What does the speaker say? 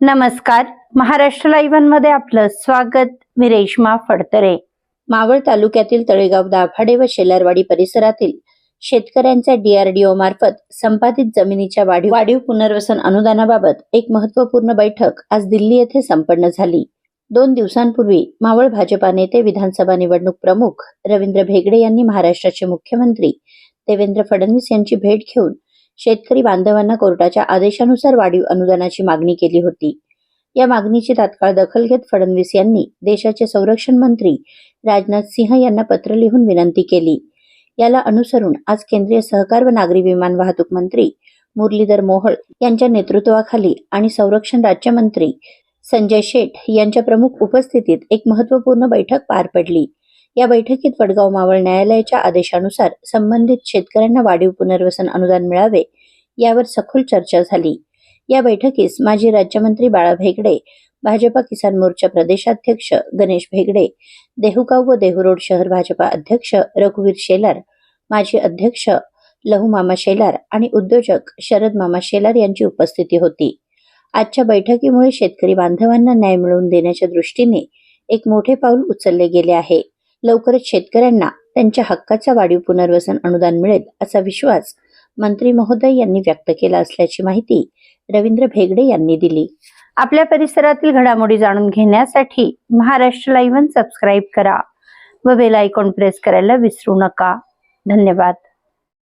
नमस्कार. महाराष्ट्र लाईव्हमध्ये आपलं स्वागत. मी रेश्मा फडतरे. मावळ तालुक्यातील तळेगाव दाभाडे व शेलारवाडी परिसरातील शेतकऱ्यांच्या डीआरडीओ मार्फत संपादित जमिनीच्या वाढीव वाढीव पुनर्वसन अनुदानाबाबत एक महत्त्वपूर्ण बैठक आज दिल्ली येथे संपन्न झाली. दोन दिवसांपूर्वी मावळ भाजपा नेते विधानसभा निवडणूक प्रमुख रवींद्र भेगडे यांनी महाराष्ट्राचे मुख्यमंत्री देवेंद्र फडणवीस यांची भेट घेऊन शेतकरी बांधवांना कोर्टाच्या आदेशानुसार वाढीव अनुदानाची मागणी केली होती. या मागणीची तात्काळ दखल घेत फडणवीस यांनी देशाचे संरक्षण मंत्री राजनाथ सिंह यांना पत्र लिहून विनंती केली. याला अनुसरून आज केंद्रीय सहकार व नागरी विमान वाहतूक मंत्री मुरलीधर मोहोळ यांच्या नेतृत्वाखाली आणि संरक्षण राज्यमंत्री संजय शेठ यांच्या प्रमुख उपस्थितीत एक महत्त्वपूर्ण बैठक पार पडली. या बैठकीत वडगाव मावळ न्यायालयाच्या आदेशानुसार संबंधित शेतकऱ्यांना वाढीव पुनर्वसन अनुदान मिळावे यावर सखोल चर्चा झाली. या बैठकीस माजी राज्यमंत्री बाळा भेगडे भाजपा किसान मोर्चा प्रदेशाध्यक्ष गणेश भेगडे देहुगाव व देहुरोड शहर भाजपा अध्यक्ष रघुवीर शेलार माजी अध्यक्ष लहुमामा शेलार आणि उद्योजक शरद मामा शेलार यांची उपस्थिती होती. आजच्या बैठकीमुळे शेतकरी बांधवांना न्याय मिळवून देण्याच्या दृष्टीने एक मोठे पाऊल उचलले गेले आहे. लवकरच शेतकऱ्यांना त्यांच्या हक्काचा वाढीव पुनर्वसन अनुदान मिळेल असा विश्वास मंत्री महोदय यांनी व्यक्त केला असल्याची माहिती रवींद्र भेगडे यांनी दिली. आपल्या परिसरातील घडामोडी जाणून घेण्यासाठी महाराष्ट्र लाईव्ह सबस्क्राईब करा व बेल आयकॉन प्रेस करायला विसरू नका. धन्यवाद.